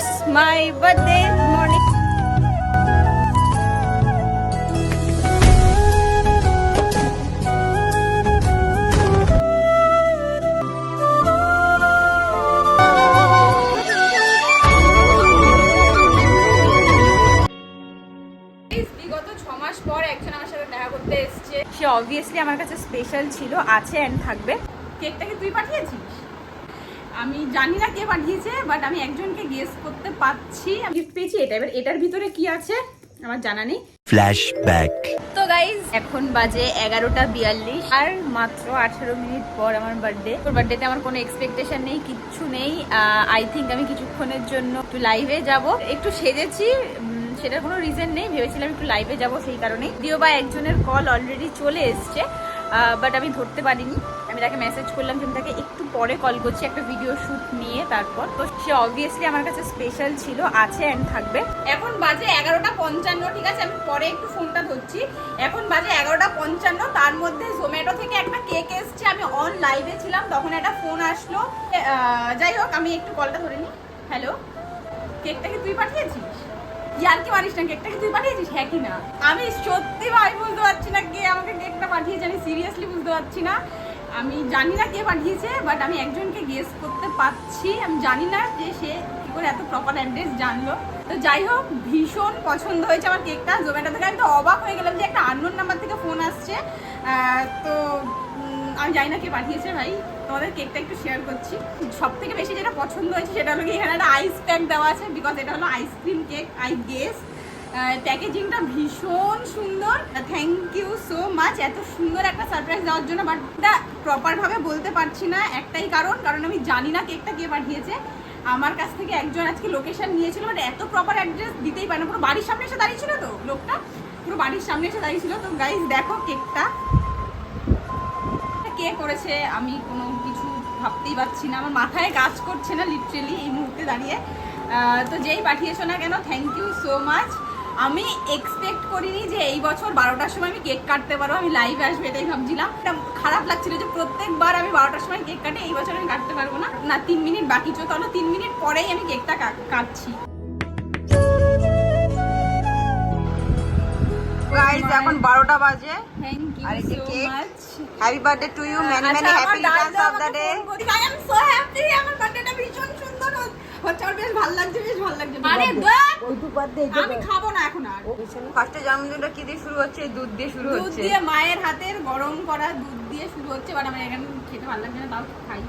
it's my birthday morning. বিগত ছ মাস পর একজন আমার সাথে দেখা করতে এসেছে। সে অবভিয়াসলি আমার কাছে স্পেশাল ছিল আছে অ্যান্ড থাকবে। কেকটাকে তুই পাঠিয়েছিস? আমি জানি না কে পাঠিয়েছে বাট আমি একজনকে গেস করতে পারছি। আমি গিফট পেয়েছি এটা। এবার এটার ভিতরে কি আছে? আমার জানা নেই। Flashback. তো গাইজ এখন বাজে এগারোটা বিয়াল্লিশ আর মাত্র আঠেরো মিনিট পর আমার বার্থডে তোর বার্থডেতে আমার কোনো এক্সপেকটেশন নেই কিচ্ছু নেই। আই থিঙ্ক আমি কিছুক্ষণের জন্য একটু লাইভে যাব। একটু সেজেছি সেটার কোনো রিজন নেই। ভেবেছিলাম একটু লাইভে যাব সেই কারণেই। দিও বা একজনের কল অলরেডি চলে এসছে। বাট আমি ধরতে পারিনি। আমি তাকে মেসেজ করলাম যে আমি তাকে একটু পরে কল করছি একটা ভিডিও শ্যুট নিয়ে তারপর। তো সে অবভিয়াসলি আমার কাছে স্পেশাল ছিল, আছে অ্যান্ড থাকবে। এখন বাজে এগারোটা পঞ্চান্ন, ঠিক আছে? আমি পরে একটু ফোনটা ধরছি। এখন বাজে এগারোটা পঞ্চান্ন, তার মধ্যে জোম্যাটো থেকে একটা কেক এসছে। আমি অন লাইভে ছিলাম, তখন একটা ফোন আসলো। যাই হোক, আমি একটু কলটা ধরে নিই। হ্যালো কেকটাকে তুই পাঠিয়েছিস? ইয়ার কি মানিস না কেকটাকে তুই পাঠিয়েছিস? হ্যাঁ কি না? আমি সত্যি ভাই বুঝতে পারছি না কে আমাকে কেকটা পাঠিয়েছে, আমি সিরিয়াসলি বুঝতে পারছি না। আমি জানি না কে পাঠিয়েছে বাট আমি একজনকে গেস করতে পারছি। আমি জানি না যে সে কি করে এত প্রপার অ্যাড্রেস জানলো। তো যাই হোক, ভীষণ পছন্দ হয়েছে আমার কেকটা জোম্যাটো থেকে আমি তো অবাক হয়ে গেলাম যে একটা আননোন নাম্বার থেকে ফোন আসছে। তো আমি জানি না কে পাঠিয়েছে ভাই। তোমাদের কেকটা একটু শেয়ার করছি। সব থেকে বেশি যেটা পছন্দ হয়েছে সেটা হলো এখানে একটা আইস প্যাক দেওয়া আছে বিকজ এটা হলো ice cream cake I guess প্যাকেজিংটা ভীষণ সুন্দর। থ্যাংক ইউ সো মাচ এত সুন্দর একটা সারপ্রাইজ দেওয়ার জন্য বাট এটা প্রপারভাবে বলতে পারছি না একটাই কারণ কারণ আমি জানি না কেকটা কে পাঠিয়েছে। আমার কাছ থেকে একজন আজকে লোকেশন নিয়েছিল বাট এত প্রপার অ্যাড্রেস দিতেই পারে না। পুরো বাড়ির সামনে এসে দাঁড়িয়েছিল তো লোকটা? পুরো বাড়ির সামনে এসে দাঁড়িয়েছিল। তো গাইজ দেখো কেকটা কে করেছে, আমি কোনো কিছু ভাবতেই পারছি না। আমার মাথায় কাজ করছে না লিটারেলি এই মুহূর্তে দাঁড়িয়ে। তো যেই পাঠিয়েছো না কেন থ্যাংক ইউ সো মাচ আমি এক্সপেক্ট করিনি যে এই বছর বারোটার সময় আমি কেক কাটতে পারব। আমি লাইভে আসব এটাই ভাবছিলাম। খারাপ লাগছিল যে প্রত্যেকবার আমি বারোটার সময় কেক কাটে, এই বছর আমি কাটতে পারব না। না, তিন মিনিট বাকি চো তাহলে তিন মিনিট পরেই আমি কেকটা কাটছি। গাইস এখন বারোটা বাজে। Thank you so much happy birthday to you many many happy returns of the day I am so happy আমার বার্থডেটা ভীষণ সুন্দর হচ্ছে। হচ্ছে আমার বেশ ভালো লাগছে বেশ ভালো লাগছে। আমি খাব না এখন আর। ফার্স্টে জন্মদিনটা কি দিয়ে শুরু হচ্ছে? দুধ দিয়ে শুরু দুধ দিয়ে মায়ের হাতের গরম করা দুধ দিয়ে শুরু হচ্ছে। বাট আমার এখন খেতে ভালো লাগছে না তাও খাই।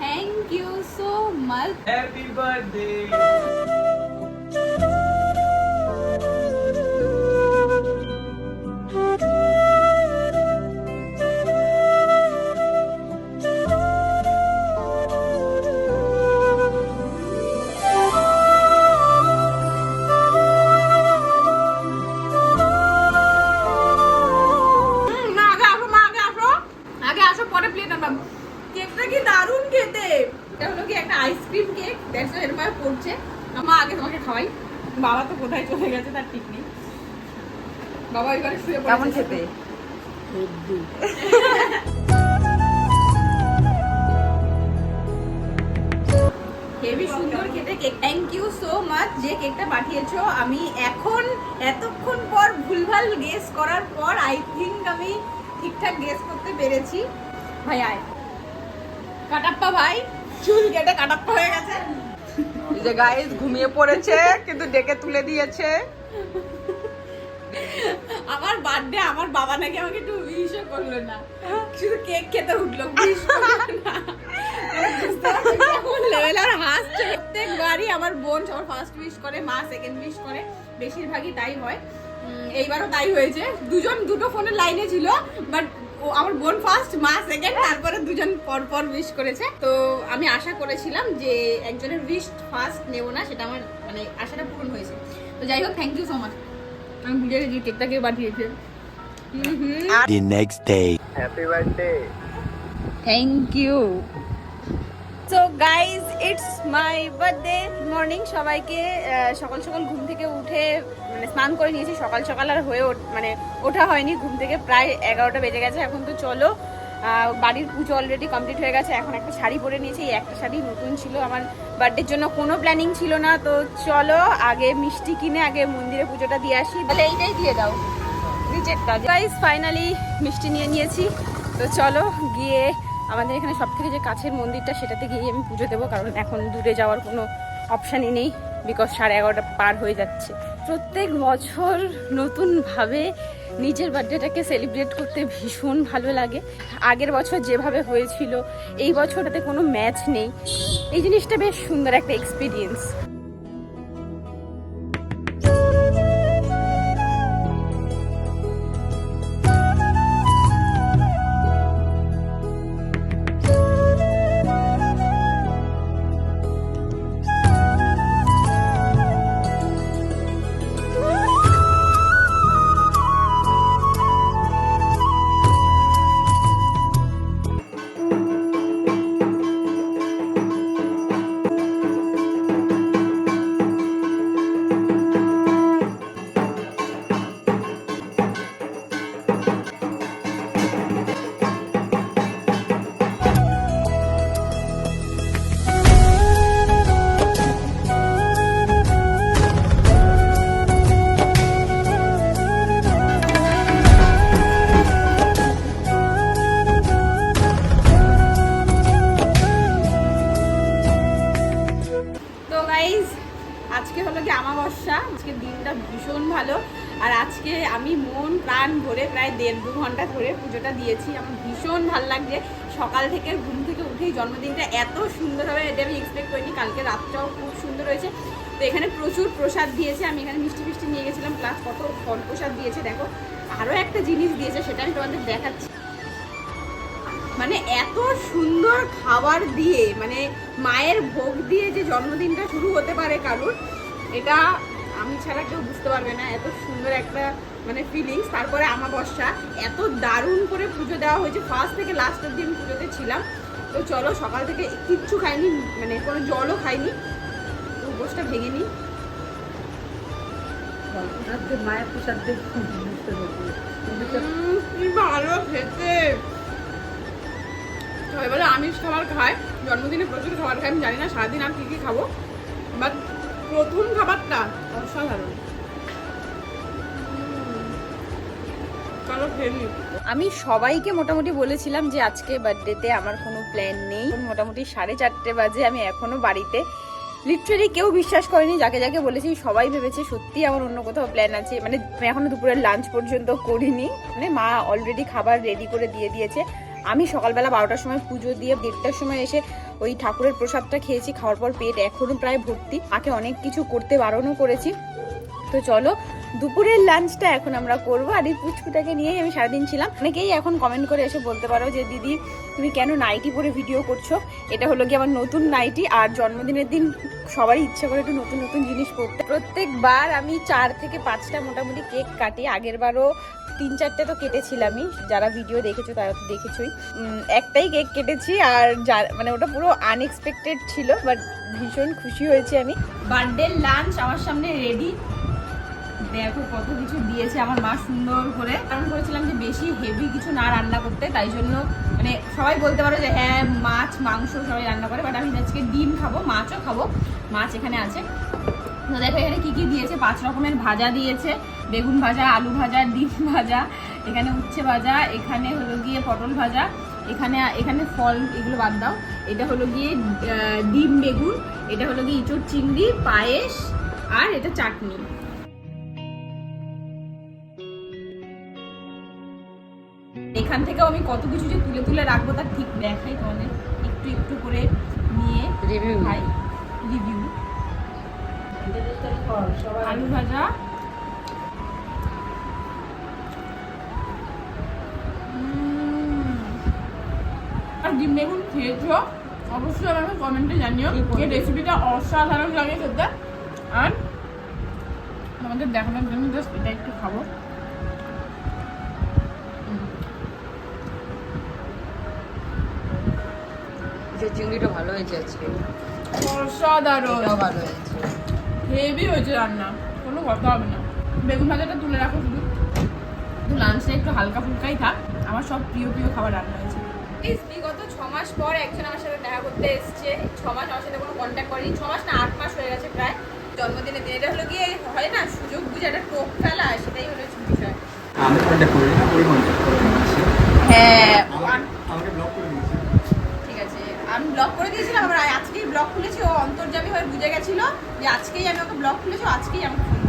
Thank you so much Happy birthday! মা আগে তোমাকে খাওয়াই। বাবা তো কোথায় চলে গেছে তার ঠিক নেই। বাবা এবারে শুয়ে পড়েছে। কেমন খেতে? হেভি সুন্দর খেতে cake thank you so much যে কেকটা পাঠিয়েছো। আমি এখন এতক্ষণ পর ভুলভাল গেস করার পর আই থিঙ্ক আমি ঠিকঠাক গেস করতে পেরেছি। ভাই আয়। কাটাপ্পা ভাই চুল কেটে কাটাপ্পা হয়ে গেছে। যে গাইস ঘুমিয়ে পড়েছে, কিন্তু ডেকে তুলে দিয়েছে। আমার বার্থডে আমার বাবা নাকি আমাকে একটু উইশও করল না। শুধু কেক খেতে উঠল উইশ করল না। লেভেল আর হাসছে প্রত্যেকবারই আমার বোন সবার ফার্স্ট উইশ করে, মা সেকেন্ড উইশ করে। বেশিরভাগই তাই হয়। এইবারও তাই হয়েছে। দুজন, দুটো ফোনের লাইনে ছিল বাট ও আমার বোন ফার্স্ট মা সেকেন্ড তারপরে দুজন পর পর উইশ করেছে। তো আমি আশা করেছিলাম যে একজনের উইশ ফার্স্ট নেব না সেটা আমার মানে আশাটা পূরণ হয়েছে। তো যাই হোক থ্যাংক ইউ সো মাচ আমি ভুলে গেছি কেকটা কে পাঠিয়েছে। The next day. Happy birthday! Thank you so guys it's my birthday morning সবাইকে সকাল সকাল ঘুম থেকে উঠে মানে স্নান করে নিয়েছি। সকাল সকাল আর হয়ে মানে ওঠা হয়নি। ঘুম থেকে প্রায় এগারোটা বেজে গেছে। এখন তো চলো বাড়ির পুজো অলরেডি কমপ্লিট হয়ে গেছে। এখন একটা শাড়ি পরে নিয়েছি। একটা শাড়ি নতুন ছিল। আমার বার্থডের জন্য কোনো প্ল্যানিং ছিল না। তো চলো, আগে মিষ্টি কিনে, আগে মন্দিরে পুজোটা দিয়ে আসি। তাহলে এইটাই দিয়ে দাও। রিচেকটা গাইস ফাইনালি মিষ্টি নিয়ে নিয়েছি। তো চলো, গিয়ে আমাদের এখানে সব থেকে যে কাছের মন্দিরটা, সেটাতে গিয়ে আমি পুজো দেবো, কারণ এখন দূরে যাওয়ার কোনো অপশানই নেই বিকজ সাড়ে এগারোটা পার হয়ে যাচ্ছে। প্রত্যেক বছর নতুনভাবে নিজের বার্থডেটাকে সেলিব্রেট করতে ভীষণ ভালো লাগে। আগের বছর যেভাবে হয়েছিল, এই বছরটাতে কোনো ম্যাচ নেই। এই জিনিসটা বেশ সুন্দর একটা এক্সপিরিয়েন্স পুজোটা দিয়েছি। আমার ভীষণ ভালো লাগছে। সকাল থেকে ঘুম থেকে উঠেই জন্মদিনটা এত সুন্দর হবে এটা আমি এক্সপেক্ট করিনি। কালকে রাতটাও খুব সুন্দর হয়েছে। তো এখানে প্রচুর প্রসাদ দিয়েছে। আমি এখানে মিষ্টি মিষ্টি নিয়ে গেছিলাম। প্লাস কত ফল প্রসাদ দিয়েছে। দেখো আরও একটা জিনিস দিয়েছে সেটা আমি তোমাদের দেখাচ্ছি। মানে এত সুন্দর খাবার দিয়ে মানে মায়ের ভোগ দিয়ে যে জন্মদিনটা শুরু হতে পারে কারুর এটা আমি ছাড়া কেউ বুঝতে পারবে না এত সুন্দর একটা মানে ফিলিংস তারপরে আমাবস্যা এত দারুণ করে পুজো দেওয়া হয়েছে। ফার্স্ট থেকে লাস্ট অব্দি আমি পুজোতে ছিলাম। তো চলো সকাল থেকে কিচ্ছু খাইনি মানে কোনো জলও খাইনি। তো উপোসটা ভেঙে নিই। মায়ের প্রসাদ কি ভালো খেতে। সবাই বলে আমিষ খাবার খায় জন্মদিনে প্রচুর খাবার খাই আমি জানি না সারাদিন আর কি কি খাব। প্রথম খাবারটা? অসাধারণ। আমি সবাইকে মোটামুটি বলেছিলাম যে আজকে বার্থডেতে আমার কোনো প্ল্যান নেই। মোটামুটি সাড়ে চারটে বাজে আমি এখনও বাড়িতে। লিটারেলি কেউ বিশ্বাস করেনি, যাকে যাকে বলেছি, সবাই ভেবেছে সত্যি আমার অন্য কোথাও প্ল্যান আছে। মানে আমি এখনও দুপুরের লাঞ্চ পর্যন্ত করিনি। মানে মা অলরেডি খাবার রেডি করে দিয়ে দিয়েছে। আমি সকালবেলা বারোটার সময় পুজো দিয়ে দেড়টার সময় এসে ওই ঠাকুরের প্রসাদটা খেয়েছি, খাওয়ার পর পেট এখনও প্রায় ভর্তি। মাকে অনেক কিছু করতে বারণও করেছি। তো চলো, দুপুরের লাঞ্চটা এখন আমরা করব। আর এই পুচকুটাকে নিয়েই আমি সারাদিন ছিলাম। অনেকেই এখন কমেন্ট করে এসে বলতে পারো যে, দিদি, তুমি কেন নাইটি পরে ভিডিও করছ? এটা হলো কি আমার নতুন নাইটি? আর জন্মদিনের দিন সবারই ইচ্ছা করে একটু নতুন নতুন জিনিস পড়তে প্রত্যেকবার আমি চার থেকে পাঁচটা মোটামুটি কেক কাটি। আগের বারও তিন চারটে তো কেটেছিলামই, যারা ভিডিও দেখেছ তারা তো দেখেছোই। একটাই কেক কেটেছি আর মানে ওটা পুরো আনএক্সপেক্টেড ছিল বাট ভীষণ খুশি হয়েছি আমি। বার্থডে লাঞ্চ আমার সামনে রেডি দেখো কত কিছু দিয়েছে আমার মা সুন্দর করে। কারণ করেছিলাম যে বেশি হেভি কিছু না রান্না করতে, তাই জন্য মানে সবাই বলতে পারো যে হ্যাঁ মাছ, মাংস সবাই রান্না করে বাট আমি আজকে ডিম খাব, মাছও খাব, মাছ এখানে আছে। তো দেখো এখানে কী কী দিয়েছে, পাঁচ রকমের ভাজা দিয়েছে বেগুন ভাজা আলু ভাজা ডিম ভাজা এখানে উচ্ছে ভাজা এখানে হলো গিয়ে পটল ভাজা এখানে এখানে ফল এগুলো বাদ দাও। এটা হলো গিয়ে ডিম বেগুন এটা হলো গিয়ে ইঁচড় চিংড়ি পায়েস আর এটা চাটনি। এখান থেকেও আমি কত কিছু যে তুলে তুলে রাখব তার ঠিক দেখাই তোমাদের। একটু একটু করে নিয়ে রিভিউ খাই। রিভিউ আলু ভাজা ডিম বেগুন খেয়েছো অবশ্যই আমাকে কমেন্টে জানিও এই রেসিপিটা অসাধারণ লাগে খেতে। আর আমাদের দেখানোর জন্য জাস্ট এটা একটু খাব। চিংড়িটা ভালো হয়েছে আজকে। অসাধারণ। ভালো হয়েছে। হেভি হয়েছে রান্না। কোনো কথা হবে না। বেগুন ভাজাটা তুলে রাখো শুধু। তো লাঞ্চটা একটু হালকা ফুলকাই থাক। আমার সব প্রিয় প্রিয় খাবার রান্না হয়েছে। Guys, বিগত ছ মাস পর একজন আমার সাথে দেখা করতে এসছে। ছ মাস আমার সাথে কোনো কন্ট্যাক্ট করেনি। ছ মাস না আট মাস হয়ে গেছে প্রায়। জন্মদিনে দিন। এটা হলো গিয়ে হয় না সুযোগ বুঝে একটা টোপ ফেলা সেটাই হলো বিষয়। আমি কন্ট্যাক্ট করি না ওই কন্ট্যাক্ট করে হ্যাঁ। আমাকে ব্লক করে দিয়েছে। ঠিক আছে। আমি ব্লক করে দিয়েছিলাম আবার আজকেই ব্লক খুলেছি। ও অন্তর্জামী হয়ে বুঝে গেছিল যে আজকেই আমি ওকে ব্লক খুলেছি আজকেই আমাকে phone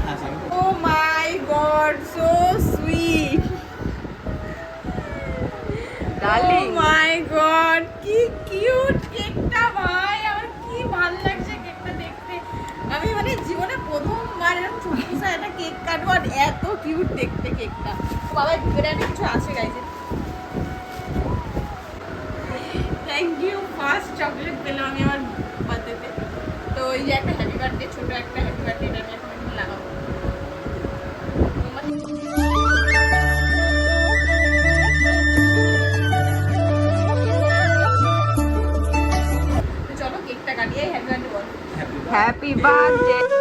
oh my god so sweet Darling. My god কি কিউট কেকটা ভাই, আমার কি ভালো লাগছে কেকটা দেখতে। আমি মানে জীবনে প্রথমবার এরকম ছোট্ট একটা কেক কাটবো আর এত কিউট দেখতে কেকটা বাবা, ভিতরে একটা কিছু আছে গাইছে থ্যাংক ইউ ফার্স্ট চকলেট পেলাম আমি আমার বার্থডেতে তো ওই একটা হ্যাপি বার্থডে ছোট একটা হ্যাপি বার্থডে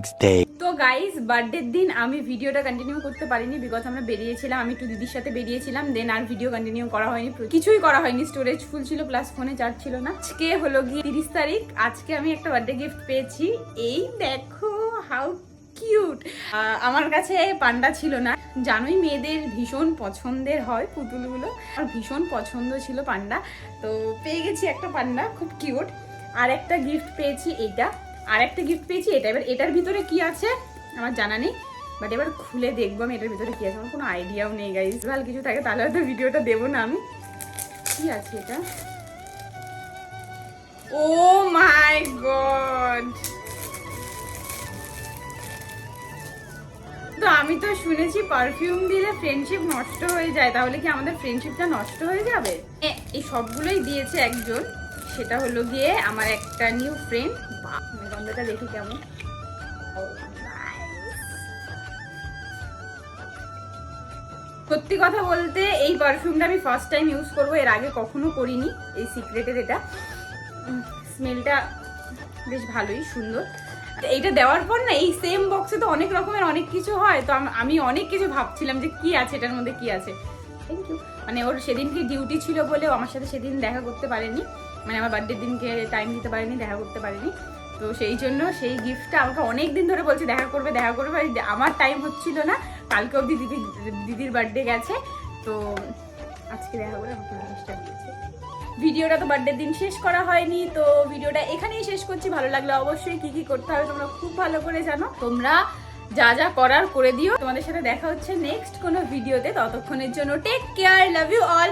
Next day. তো গাইস বার্থডের দিন আমি ভিডিওটা কন্টিনিউ করতে পারিনি বিকজ আমরা বেরিয়েছিলাম, আমি একটু দিদির সাথে বেরিয়েছিলাম দেন আর ভিডিও কন্টিনিউ করা হয়নি কিছুই করা হয়নি স্টোরেজ ফুল ছিল প্লাস ফোনে চার্জ ছিল না। আজকে হলো গিয়ে তিরিশ তারিখ, আজকে আমি একটা বার্থডে গিফট পেয়েছি। এই দেখো হাউ কিউট আমার কাছে পান্ডা ছিল না। জানোই মেয়েদের ভীষণ পছন্দের হয় পুতুলগুলো। আর ভীষণ পছন্দ ছিল পান্ডা। তো পেয়ে গেছি একটা পান্ডা, খুব কিউট আর একটা গিফট পেয়েছি, এইটা। আর একটা গিফট পেয়েছি, এটা এবার এটার ভিতরে কি আছে? আমার জানা নেই বাট এবার খুলে দেখব আমি এটার ভিতরে কি আছে, আমার কোনো আইডিয়াও নেই গাইজ ভালো কিছু থাকে, তাহলে হয়তো ভিডিওটা দেবো না আমি। কি আছে এটা? Oh my god! তো আমি তো শুনেছি পারফিউম দিলে ফ্রেন্ডশিপ নষ্ট হয়ে যায়, তাহলে কি আমাদের ফ্রেন্ডশিপটা নষ্ট হয়ে যাবে? এই সবগুলোই দিয়েছে একজন, সেটা হলো গিয়ে আমার একটা নিউ ফ্রেন্ড গন্ধটা দেখি কেমন। সত্যি কথা বলতে, এই পারফিউমটা আমি ফার্স্ট টাইম ইউজ করব, এর আগে কখনো করিনি, এই সিক্রেটের এটা। স্মেলটা বেশ ভালোই, সুন্দর। এইটা দেওয়ার পর না, এই সেম বক্সে তো অনেক রকমের অনেক কিছু হয়, তো আমি অনেক কিছু ভাবছিলাম যে কি আছে, এটার মধ্যে কি আছে। থ্যাংক ইউ মানে ওর সেদিনকে ডিউটি ছিল বলে আমার সাথে সেদিন দেখা করতে পারেনি মানে আমার বার্থডের দিনকে টাইম দিতে পারেনি, দেখা করতে পারেনি। তো সেই জন্য সেই গিফটটা আমাকে অনেক দিন ধরে বলছে, দেখা করবে দেখা করবে। আমার টাইম হচ্ছিল না, কালকে অবধি দিদি, দিদির বার্থডে গেছে। তো আজকে দেখা করে আমাকে জিনিসটা দিয়েছে। ভিডিওটা তো বার্থডে দিন শেষ করা হয়নি, তো ভিডিওটা এখানেই শেষ করছি। ভালো লাগলে অবশ্যই কি কি করতে হবে তোমরা খুব ভালো করে জানো। তোমরা যা যা করার করে দিও। তোমাদের সাথে দেখা হচ্ছে নেক্সট কোনো ভিডিওতে। ততক্ষণের জন্য take care love you all